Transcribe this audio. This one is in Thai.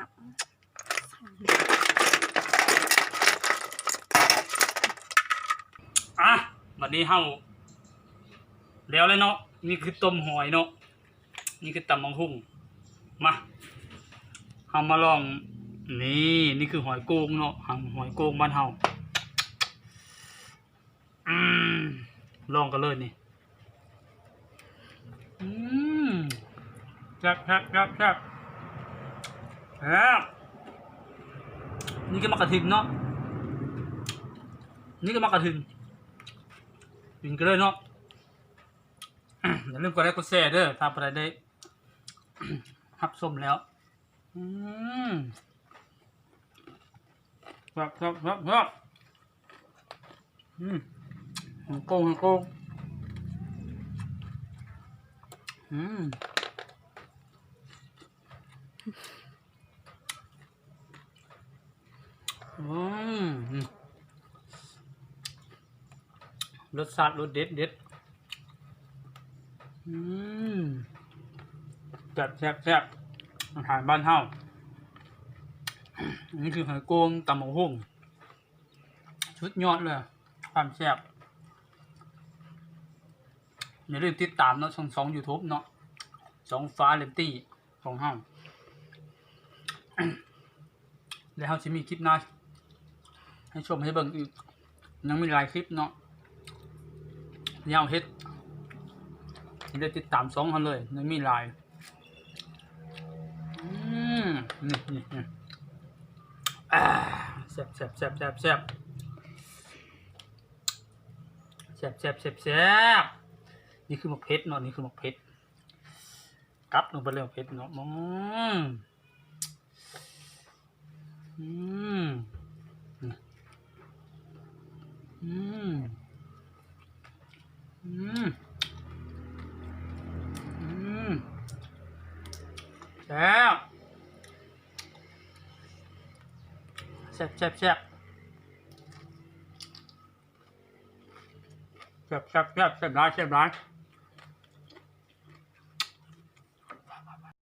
น้อะวันนี้เฮาแล้วเลยเนาะนี่คือต้มหอยเนาะนี่คือตำมังหุ่งมาเฮามาลองนี่นี่คือหอยโกงเนาะหางหอยโกงบ้านเฮาอืมลองกันเลยนี่อืมแซ่บแซ่บแซ่บ แซ่บแซ่บนี่ก็มากระถินเนาะ นี่ก็มากระถินกินกันเลยเนาะ อย่าลืมกดไลค์กดแชร์เด้อถ้าใครได้ฮับส้มแล้ว อืมครับครับครับครับอืมฮังโกงฮังโกงอืมอืม รสชาติรสเด็ดเด็ดแซ่บแซ่บแซ่บอาหารบ้านเฮาอันนี้คือหอยโกงตำหมูหุ่งชุดยอดเลย ความแซ่บอย่าลืมติดตามเนาะช่องสองยูทูบเนาะสองฟ้าเลนตี้ของเฮาแล้วเฮาจะมีคลิปหน้า ให้ชมให้เบิ่งอีกยังมีหลายคลิปเนาะยาวเฮ็ดได้ติดตามสองเขาเลยในมีหลายอืมนี่นี่นี่อ่าแซ่บแซ่บแซ่บแซ่บแซ่บแซ่บแซ่บแซ่บแซ่บนี่คือหมกเพชรเนาะนี่คือหมกเพชรกลับลงไปเลยหมกเพชรเนาะอืมอืม แซ่บแซ่บแซ่บแซ่บแซ่บแซ่บแซ่บแซ่บ